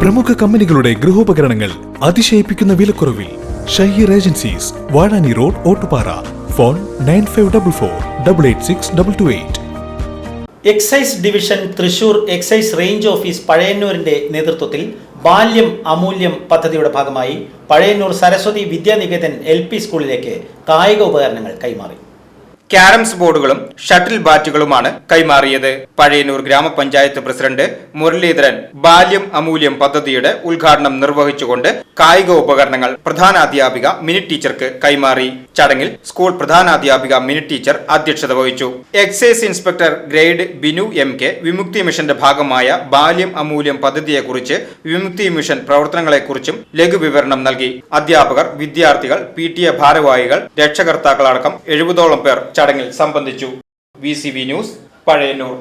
പ്രമുഖ കമ്പനികളുടെ ഗൃഹോപകരണങ്ങൾ അതിശയിപ്പിക്കുന്ന വിലക്കുറവിൽ Shaheer agencies Vazhani road Ottupara. Phone nine five double four double eight six double two eight. Excise division Thrissur excise range office പഴയന്നൂരിന്റെ നേതൃത്വത്തിൽ ബാല്യം അമൂല്യം പദ്ധതിയുടെ ഭാഗമായി പഴയന്നൂർ സരസ്വതി വിദ്യാനികേതൻ എൽ പി സ്കൂളിലേക്ക് കായിക ഉപകരണങ്ങൾ കൈമാറി. ക്യാരംസ് ബോർഡുകളും ഷട്ടിൽ ബാറ്റുകളുമാണ് കൈമാറിയത്. പഴയന്നൂർ ഗ്രാമപഞ്ചായത്ത് പ്രസിഡന്റ് മുരളീധരൻ ബാല്യം അമൂല്യം പദ്ധതിയുടെ ഉദ്ഘാടനം നിർവഹിച്ചുകൊണ്ട് കായിക ഉപകരണങ്ങൾ പ്രധാനാധ്യാപിക മിനി ടീച്ചർക്ക് കൈമാറി. ചടങ്ങിൽ സ്കൂൾ പ്രധാനാധ്യാപിക മിനി ടീച്ചർ അധ്യക്ഷത വഹിച്ചു. Excise inspector grade Binu M K Vimukthi മിഷന്റെ ഭാഗമായ ബാല്യം അമൂല്യം പദ്ധതിയെക്കുറിച്ച് വിമുക്തി മിഷൻ പ്രവർത്തനങ്ങളെക്കുറിച്ചും ലഘുവിവരണം നൽകി. അധ്യാപകർ വിദ്യാർത്ഥികൾ പി ടി എ ഭാരവാഹികൾ രക്ഷകർത്താക്കളടക്കം എഴുപതോളം പേർ ചടങ്ങിൽ സംബന്ധിച്ചു. V news Pazhayannur.